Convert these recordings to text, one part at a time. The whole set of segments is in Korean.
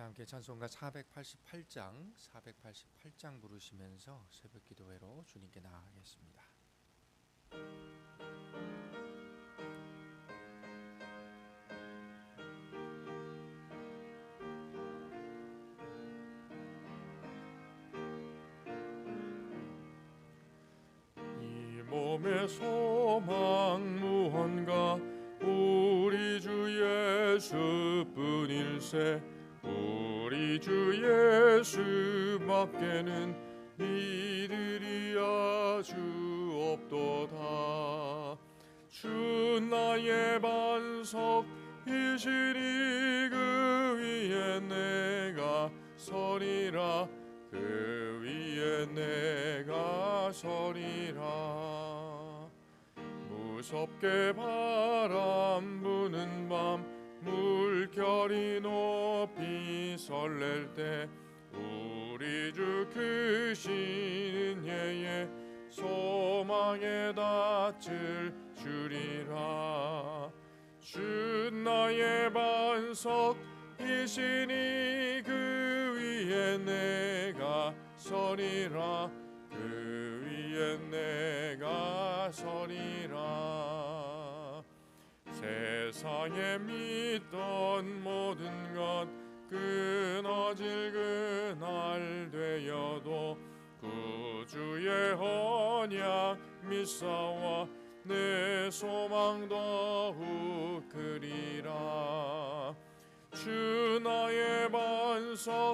다 함께 찬송가 488장 488장 부르시면서 새벽 기도회로 주님께 나아가겠습니다. 이 몸의 소망 무언가 우리 주 예수뿐일세 주 예수밖에는 이들이 아주 없도다. 주 나의 반석이시니 그 위에 내가 서리라. 그 위에 내가 서리라. 무섭게 바람 부는 밤 물결이 높이 설렐 때 우리 주 크신 예의 소망에 닿을 주리라. 주 나의 반석이시니 그 위에 내가 서리라. 그 위에 내가 서리라 세상에 믿던 모든 것 끊어질 그날 되어도 구주의 언약 미사와 내 소망 더욱 크리라. 주 나의 반석이시니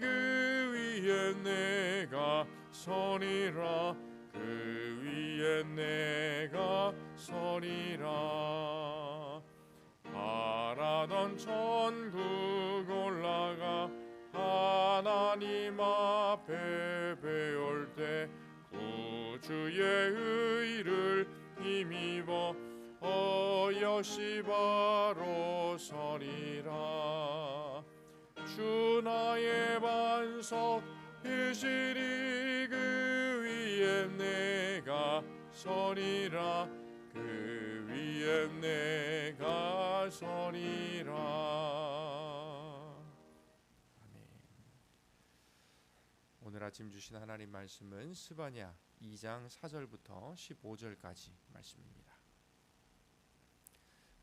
그 위에 내가 서리라. 그 위에 내가 서리라. 바라던 천국 올라가 하나님 앞에 배울 때 구주의 의를 힘입어 어 역시 바로 서리라. 주 나의 반석 이시니 그 위에 내가 서리라 그 위에 내가 서리라. 아멘. 오늘 아침 주신 하나님 말씀은 스바냐 2장 4절부터 15절까지 말씀입니다.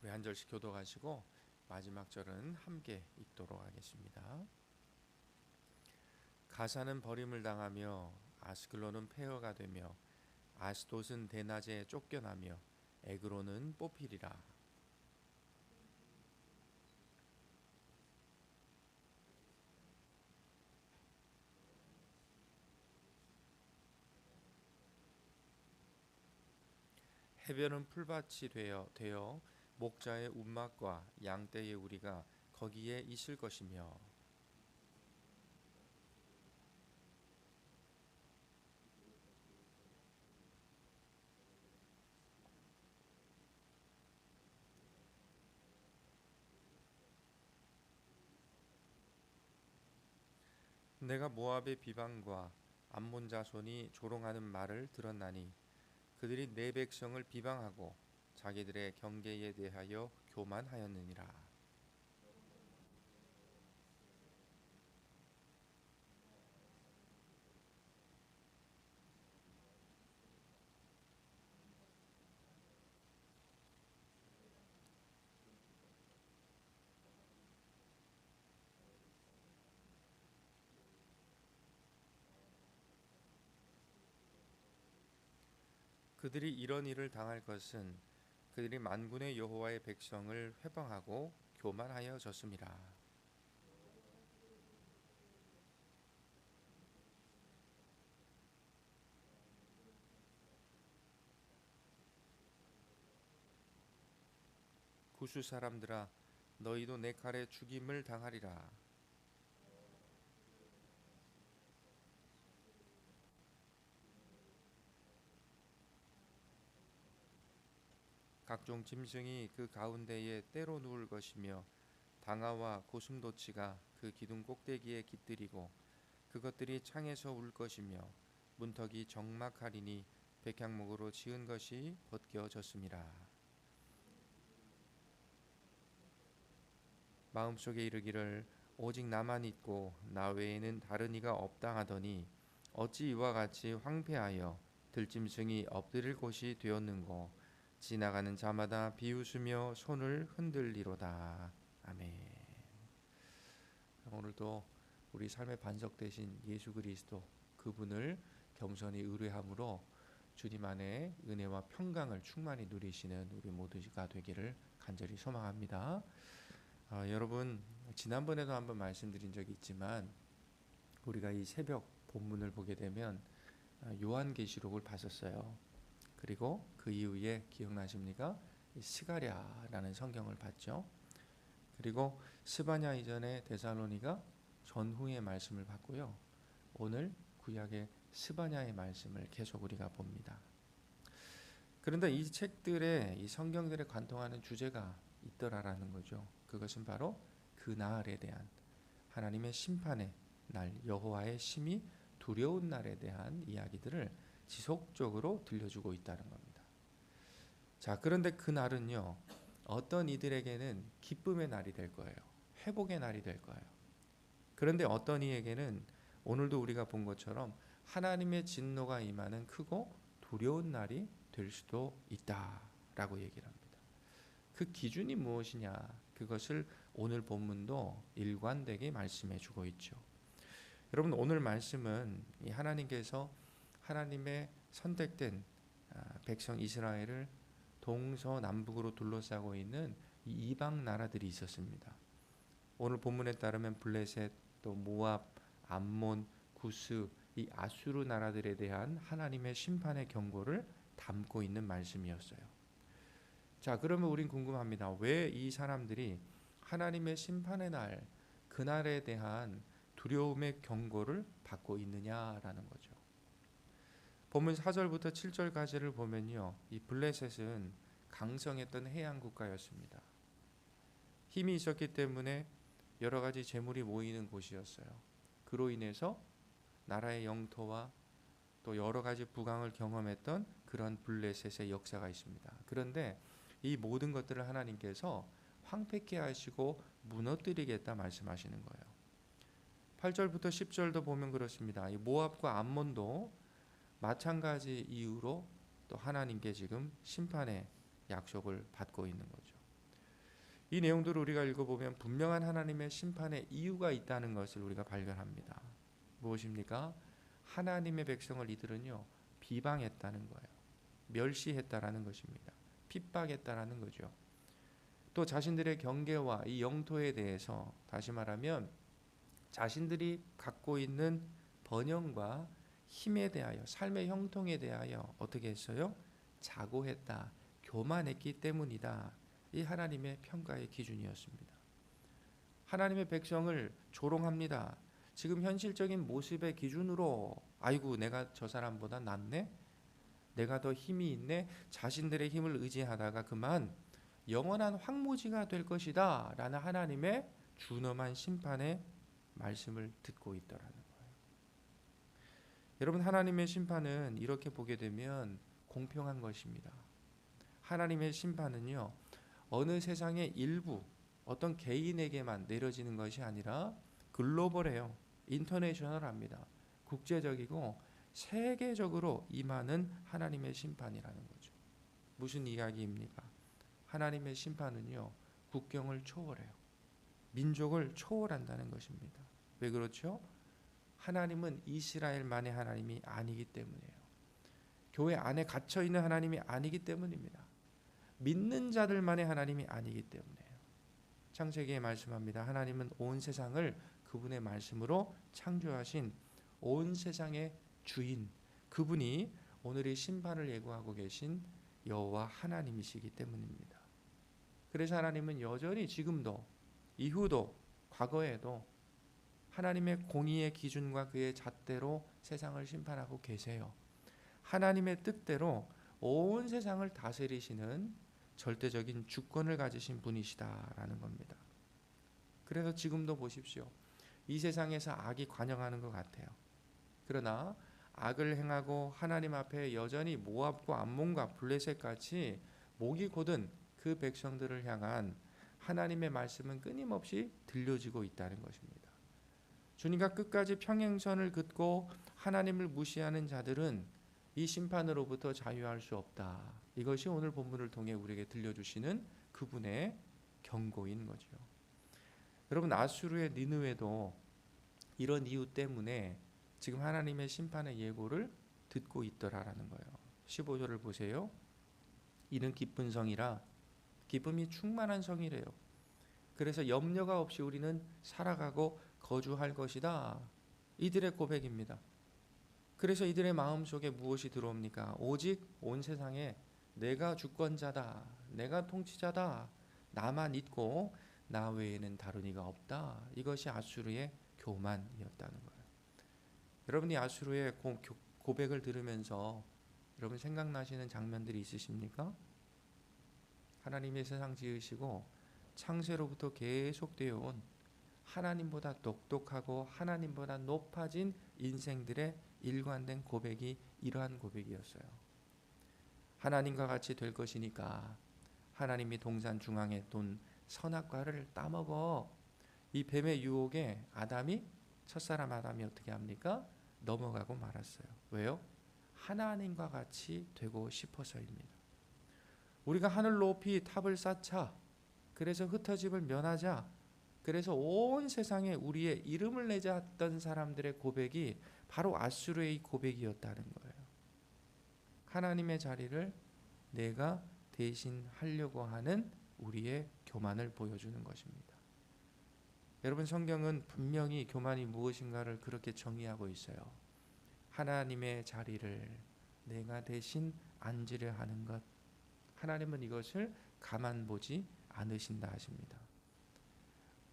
우리 한 절씩 교도하시고 마지막 절은 함께 읽도록 하겠습니다. 가사는 버림을 당하며 아스클론은 폐허가 되며 아스돗은 대낮에 쫓겨나며 에그로는 뽑히리라. 해변은 풀밭이 되어 되어 목자의 운막과 양떼의 우리가 거기에 있을 것이며 내가 모압의 비방과 암몬 자손이 조롱하는 말을 들었나니 그들이 내 백성을 비방하고 자기들의 경계에 대하여 교만하였느니라. 그들이 이런 일을 당할 것은 그들이 만군의 여호와의 백성을 회방하고 교만하여졌음이라. 구수 사람들아 너희도 내 칼에 죽임을 당하리라. 각종 짐승이 그 가운데에 때로 누울 것이며 방아와 고슴도치가 그 기둥 꼭대기에 깃들이고 그것들이 창에서 울 것이며 문턱이 적막하리니 백향목으로 지은 것이 벗겨졌습니다. 마음속에 이르기를 오직 나만 있고 나 외에는 다른 이가 없다 하더니 어찌 이와 같이 황폐하여 들짐승이 엎드릴 곳이 되었는고 지나가는 자마다 비웃으며 손을 흔들리로다 아멘. 오늘도 우리 삶의 반석 되신 예수 그리스도 그분을 겸손히 의뢰함으로 주님 안에 은혜와 평강을 충만히 누리시는 우리 모두가 되기를 간절히 소망합니다. 아, 여러분 지난번에도 한번 말씀드린 적이 있지만 우리가 이 새벽 본문을 보게 되면 아, 요한계시록을 봤었어요. 그리고 그 이후에 기억나십니까? 이 스가랴라는 성경을 봤죠. 그리고 스바냐 이전에 데살로니가 전후의 말씀을 봤고요. 오늘 구약의 스바냐의 말씀을 계속 우리가 봅니다. 그런데 이 책들에 이 성경들에 관통하는 주제가 있더라라는 거죠. 그것은 바로 그 날에 대한 하나님의 심판의 날 여호와의 심히 두려운 날에 대한 이야기들을 지속적으로 들려주고 있다는 겁니다. 자, 그런데 그 날은요. 어떤 이들에게는 기쁨의 날이 될 거예요. 회복의 날이 될 거예요. 그런데 어떤 이에게는 오늘도 우리가 본 것처럼 하나님의 진노가 임하는 크고 두려운 날이 될 수도 있다라고 얘기를 합니다. 그 기준이 무엇이냐? 그것을 오늘 본문도 일관되게 말씀해 주고 있죠. 여러분 오늘 말씀은 하나님께서 하나님의 선택된 아, 백성 이스라엘을 동서남북으로 둘러싸고 있는 이방 나라들이 있었습니다. 오늘 본문에 따르면 블레셋, 또 모압, 암몬, 구스, 이 아수르 나라들에 대한 하나님의 심판의 경고를 담고 있는 말씀이었어요. 자, 그러면 우린 궁금합니다. 왜 이 사람들이 하나님의 심판의 날, 그날에 대한 두려움의 경고를 받고 있느냐라는 거죠. 본문 4절부터 7절까지를 보면요. 이 블레셋은 강성했던 해양 국가였습니다. 힘이 있었기 때문에 여러 가지 재물이 모이는 곳이었어요. 그로 인해서 나라의 영토와 또 여러 가지 부강을 경험했던 그런 블레셋의 역사가 있습니다. 그런데 이 모든 것들을 하나님께서 황폐케 하시고 무너뜨리겠다 말씀하시는 거예요. 8절부터 10절도 보면 그렇습니다. 이 모압과 암몬도 마찬가지 이유로 또 하나님께 지금 심판의 약속을 받고 있는 거죠. 이 내용들을 우리가 읽어보면 분명한 하나님의 심판의 이유가 있다는 것을 우리가 발견합니다. 무엇입니까? 하나님의 백성을 이들은요 비방했다는 거예요. 멸시했다라는 것입니다. 핍박했다라는 거죠. 또 자신들의 경계와 이 영토에 대해서 다시 말하면 자신들이 갖고 있는 번영과 힘에 대하여 삶의 형통에 대하여 어떻게 했어요? 자고했다. 교만했기 때문이다. 이 하나님의 평가의 기준이었습니다. 하나님의 백성을 조롱합니다. 지금 현실적인 모습의 기준으로 아이고 내가 저 사람보다 낫네. 내가 더 힘이 있네. 자신들의 힘을 의지하다가 그만 영원한 황무지가 될 것이다라는 하나님의 준엄한 심판의 말씀을 듣고 거예요. 여러분 하나님의 심판은 이렇게 보게 되면 공평한 것입니다. 하나님의 심판은요 어느 세상의 일부 어떤 개인에게만 내려지는 것이 아니라 글로벌해요. 인터내셔널합니다. 국제적이고 세계적으로 임하는 하나님의 심판이라는 거죠. 무슨 이야기입니까? 하나님의 심판은요 국경을 초월해요. 민족을 초월한다는 것입니다. 왜 그렇죠? 하나님은 이스라엘만의 하나님이 아니기 때문이에요. 교회 안에 갇혀 있는 하나님이 아니기 때문입니다. 믿는 자들만의 하나님이 아니기 때문에요. 창세기에 말씀합니다. 하나님은 온 세상을 그분의 말씀으로 창조하신 온 세상의 주인 그분이 오늘의 심판을 예고하고 계신 여호와 하나님이시기 때문입니다. 그래서 하나님은 여전히 지금도 이후도 과거에도 하나님의 공의의 기준과 그의 잣대로 세상을 심판하고 계세요. 하나님의 뜻대로 온 세상을 다스리시는 절대적인 주권을 가지신 분이시다라는 겁니다. 그래서 지금도 보십시오. 이 세상에서 악이 관영하는 것 같아요. 그러나 악을 행하고 하나님 앞에 여전히 모압과 암몬과 블레셋 같이 목이 곧은 그 백성들을 향한 하나님의 말씀은 끊임없이 들려지고 있다는 것입니다. 주님과 끝까지 평행선을 긋고 하나님을 무시하는 자들은 이 심판으로부터 자유할 수 없다. 이것이 오늘 본문을 통해 우리에게 들려주시는 그분의 경고인 거죠. 여러분 아수르의 니느웨도 이런 이유 때문에 지금 하나님의 심판의 예고를 듣고 있더라라는 거예요. 15절을 보세요. 이는 기쁜 성이라 기쁨이 충만한 성이래요. 그래서 염려가 없이 우리는 살아가고 거주할 것이다. 이들의 고백입니다. 그래서 이들의 마음 속에 무엇이 들어옵니까? 오직 온 세상에 내가 주권자다. 내가 통치자다. 나만 있고 나 외에는 다른 이가 없다. 이것이 아수르의 교만이었다는 거예요. 여러분이 아수르의 고, 고백을 들으면서 여러분 생각나시는 장면들이 있으십니까? 하나님의 세상 지으시고 창세로부터 계속되어 온 하나님보다 똑똑하고 하나님보다 높아진 인생들의 일관된 고백이 이러한 고백이었어요. 하나님과 같이 될 것이니까 하나님이 동산 중앙에 둔 선악과를 따먹어 이 뱀의 유혹에 아담이 첫사람 아담이 어떻게 합니까? 넘어가고 말았어요. 왜요? 하나님과 같이 되고 싶어서입니다. 우리가 하늘 높이 탑을 쌓자. 그래서 흩어짐을 면하자. 그래서 온 세상에 우리의 이름을 내자 했던 사람들의 고백이 바로 아수르의 고백이었다는 거예요. 하나님의 자리를 내가 대신 하려고 하는 우리의 교만을 보여주는 것입니다. 여러분 성경은 분명히 교만이 무엇인가를 그렇게 정의하고 있어요. 하나님의 자리를 내가 대신 앉으려 하는 것. 하나님은 이것을 가만 보지 않으신다 하십니다.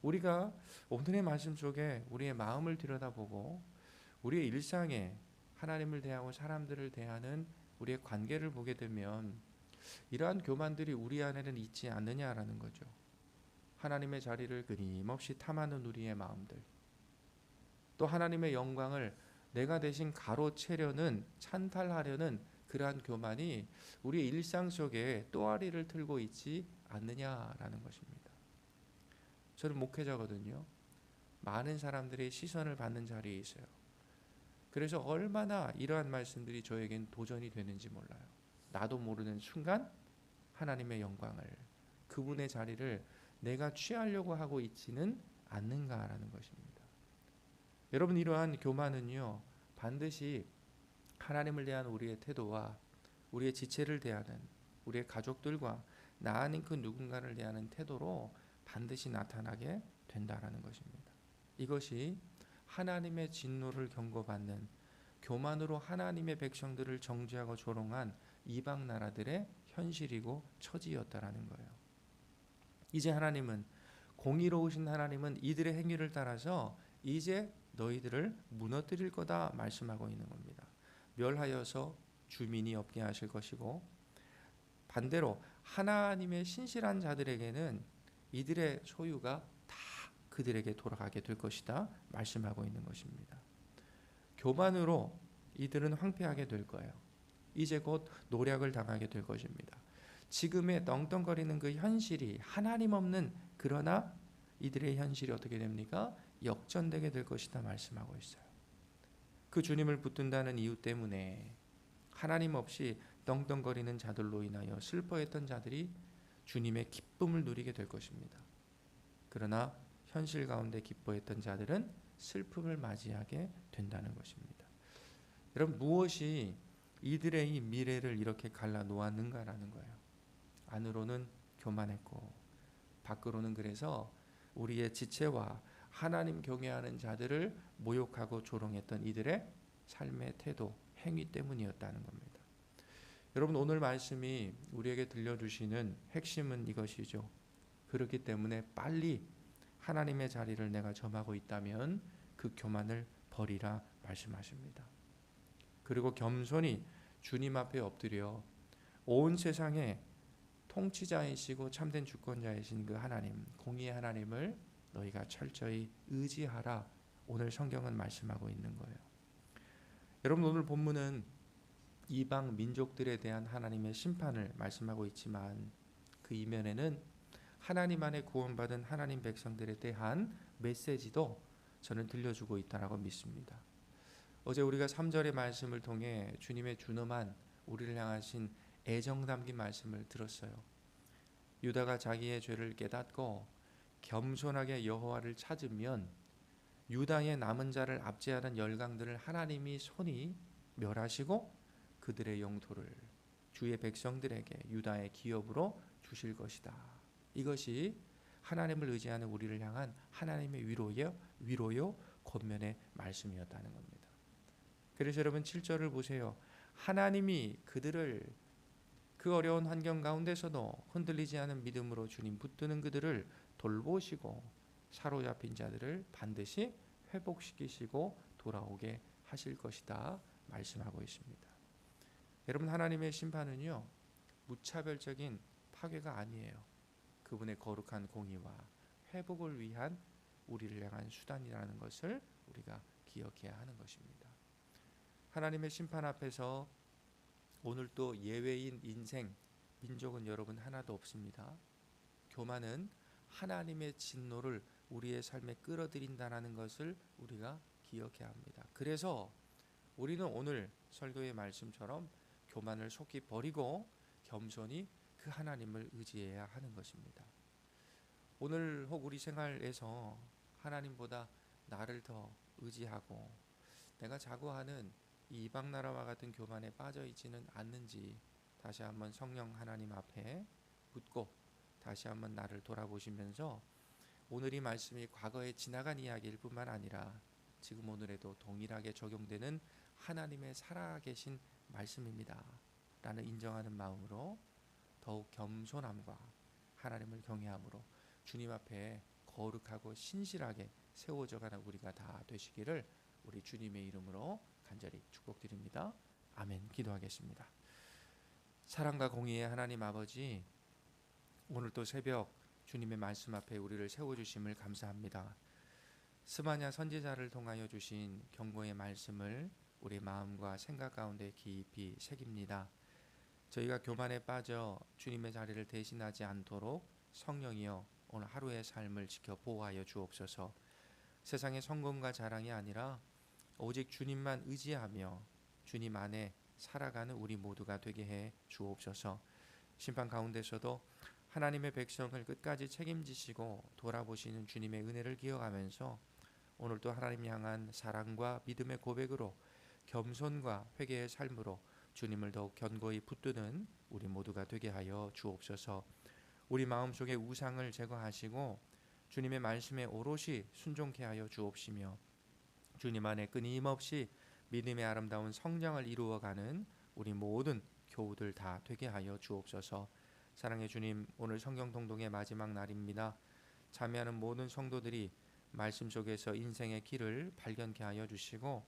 우리가 오늘의 말씀 속에 우리의 마음을 들여다보고 우리의 일상에 하나님을 대하고 사람들을 대하는 우리의 관계를 보게 되면 이러한 교만들이 우리 안에는 있지 않느냐라는 거죠. 하나님의 자리를 끊임없이 탐하는 우리의 마음들. 또 하나님의 영광을 내가 대신 가로채려는 찬탈하려는 그러한 교만이 우리의 일상 속에 또아리를 틀고 있지 않느냐라는 것입니다. 저는 목회자거든요. 많은 사람들의 시선을 받는 자리에 있어요. 그래서 얼마나 이러한 말씀들이 저에겐 도전이 되는지 몰라요. 나도 모르는 순간 하나님의 영광을 그분의 자리를 내가 취하려고 하고 있지는 않는가라는 것입니다. 여러분 이러한 교만은요 반드시 하나님을 대한 우리의 태도와 우리의 지체를 대하는 우리의 가족들과 나 아닌 그 누군가를 대하는 태도로 반드시 나타나게 된다라는 것입니다. 이것이 하나님의 진노를 경고받는 교만으로 하나님의 백성들을 정죄하고 조롱한 이방 나라들의 현실이고 처지였다라는 거예요. 이제 하나님은 공의로우신 하나님은 이들의 행위를 따라서 이제 너희들을 무너뜨릴 거다 말씀하고 있는 겁니다. 멸하여서 주민이 없게 하실 것이고 반대로 하나님의 신실한 자들에게는 이들의 소유가 다 그들에게 돌아가게 될 것이다 말씀하고 있는 것입니다. 교만으로 이들은 황폐하게 될 거예요. 이제 곧 노략을 당하게 될 것입니다. 지금의 떵떵거리는 그 현실이 하나님 없는 그러나 이들의 현실이 어떻게 됩니까? 역전되게 될 것이다 말씀하고 있어요. 그 주님을 붙든다는 이유 때문에 하나님 없이 떵떵거리는 자들로 인하여 슬퍼했던 자들이 주님의 기쁨을 누리게 될 것입니다. 그러나 현실 가운데 기뻐했던 자들은 슬픔을 맞이하게 된다는 것입니다. 여러분 무엇이 이들의 이 미래를 이렇게 갈라 놓았는가라는 거예요. 안으로는 교만했고 밖으로는 그래서 우리의 지체와 하나님 경외하는 자들을 모욕하고 조롱했던 이들의 삶의 태도, 행위 때문이었다는 겁니다. 여러분 오늘 말씀이 우리에게 들려주시는 핵심은 이것이죠. 그렇기 때문에 빨리 하나님의 자리를 내가 점하고 있다면 그 교만을 버리라 말씀하십니다. 그리고 겸손히 주님 앞에 엎드려 온 세상에 통치자이시고 참된 주권자이신 그 하나님, 공의의 하나님을 너희가 철저히 의지하라. 오늘 성경은 말씀하고 있는 거예요. 여러분 오늘 본문은 이방 민족들에 대한 하나님의 심판을 말씀하고 있지만 그 이면에는 하나님 안에 구원받은 하나님 백성들에 대한 메시지도 저는 들려주고 있다라고 믿습니다. 어제 우리가 3절의 말씀을 통해 주님의 준엄한 우리를 향하신 애정 담긴 말씀을 들었어요. 유다가 자기의 죄를 깨닫고 겸손하게 여호와를 찾으면 유다의 남은 자를 압제하는 열강들을 하나님이 손이 멸하시고 그들의 영토를 주의 백성들에게 유다의 기업으로 주실 것이다. 이것이 하나님을 의지하는 우리를 향한 하나님의 위로요 위로요 권면의 말씀이었다는 겁니다. 그래서 여러분 7절을 보세요. 하나님이 그들을 그 어려운 환경 가운데서도 흔들리지 않은 믿음으로 주님 붙드는 그들을 돌보시고 사로잡힌 자들을 반드시 회복시키시고 돌아오게 하실 것이다 말씀하고 있습니다. 여러분 하나님의 심판은요 무차별적인 파괴가 아니에요. 그분의 거룩한 공의와 회복을 위한 우리를 향한 수단이라는 것을 우리가 기억해야 하는 것입니다. 하나님의 심판 앞에서 오늘 또 예외인 인생 민족은 여러분 하나도 없습니다. 교만은 하나님의 진노를 우리의 삶에 끌어들인다라는 것을 우리가 기억해야 합니다. 그래서 우리는 오늘 설교의 말씀처럼 교만을 속히 버리고 겸손히 그 하나님을 의지해야 하는 것입니다. 오늘 혹 우리 생활에서 하나님보다 나를 더 의지하고 내가 자고하는 이 이방 나라와 같은 교만에 빠져 있지는 않는지 다시 한번 성령 하나님 앞에 묻고 다시 한번 나를 돌아보시면서 오늘 이 말씀이 과거에 지나간 이야기일 뿐만 아니라 지금 오늘에도 동일하게 적용되는 하나님의 살아계신 말씀입니다. 라는 인정하는 마음으로 더욱 겸손함과 하나님을 경외함으로 주님 앞에 거룩하고 신실하게 세워져가는 우리가 다 되시기를 우리 주님의 이름으로 간절히 축복드립니다. 아멘. 기도하겠습니다. 사랑과 공의의 하나님 아버지 오늘 또 새벽 주님의 말씀 앞에 우리를 세워 주심을 감사합니다. 스바냐 선지자를 통하여 주신 경고의 말씀을 우리 마음과 생각 가운데 깊이 새깁니다. 저희가 교만에 빠져 주님의 자리를 대신하지 않도록 성령이여 오늘 하루의 삶을 지켜 보호하여 주옵소서. 세상의 성공과 자랑이 아니라 오직 주님만 의지하며 주님 안에 살아가는 우리 모두가 되게 해 주옵소서. 심판 가운데서도 하나님의 백성을 끝까지 책임지시고 돌아보시는 주님의 은혜를 기억하면서 오늘도 하나님 향한 사랑과 믿음의 고백으로 겸손과 회개의 삶으로 주님을 더욱 견고히 붙드는 우리 모두가 되게 하여 주옵소서. 우리 마음속에 우상을 제거하시고 주님의 말씀에 오롯이 순종케 하여 주옵시며 주님 안에 끊임없이 믿음의 아름다운 성장을 이루어가는 우리 모든 교우들 다 되게 하여 주옵소서. 사랑의 주님, 오늘 성경 동동의 마지막 날입니다. 참여하는 모든 성도들이 말씀 속에서 인생의 길을 발견케 하여 주시고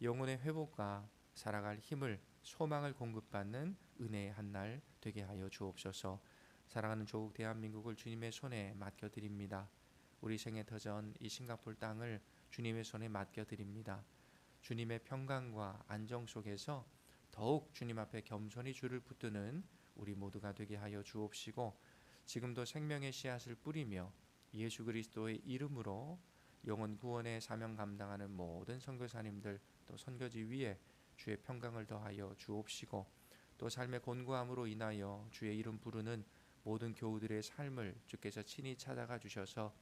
영혼의 회복과 살아갈 힘을 소망을 공급받는 은혜의 한 날 되게 하여 주옵소서. 사랑하는 조국 대한민국을 주님의 손에 맡겨 드립니다. 우리 생애 터전 이 싱가폴 땅을 주님의 손에 맡겨 드립니다. 주님의 평강과 안정 속에서 더욱 주님 앞에 겸손히 주를 붙드는 우리 모두가 되게 하여 주옵시고 지금도 생명의 씨앗을 뿌리며 예수 그리스도의 이름으로 영혼 구원의 사명 감당하는 모든 선교사님들 또 선교지 위에 주의 평강을 더하여 주옵시고 또 삶의 곤고함으로 인하여 주의 이름 부르는 모든 교우들의 삶을 주께서 친히 찾아가 주셔서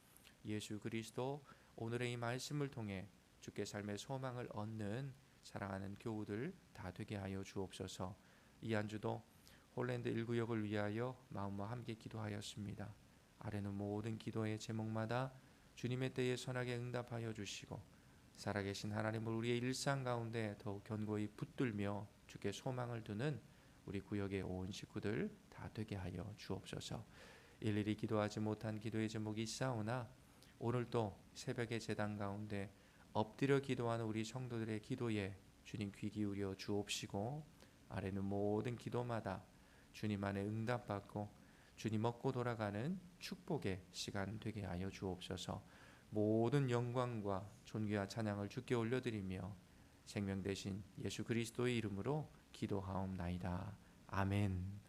예수 그리스도 오늘의 이 말씀을 통해 주께 삶의 소망을 얻는 사랑하는 교우들 다 되게 하여 주옵소서. 이 안주도 홀랜드 1구역을 위하여 마음과 함께 기도하였습니다. 아래는 모든 기도의 제목마다 주님의 때에 선하게 응답하여 주시고 살아계신 하나님을 우리의 일상 가운데 더욱 견고히 붙들며 주께 소망을 두는 우리 구역의 온 식구들 다 되게 하여 주옵소서. 일일이 기도하지 못한 기도의 제목이 있사오나 오늘도 새벽의 제단 가운데 엎드려 기도하는 우리 성도들의 기도에 주님 귀 기울여 주옵시고 아래는 모든 기도마다 주님 안에 응답받고 주님 먹고 돌아가는 축복의 시간 되게 하여 주옵소서. 모든 영광과 존귀와 찬양을 주께 올려드리며 생명 대신 예수 그리스도의 이름으로 기도하옵나이다. 아멘.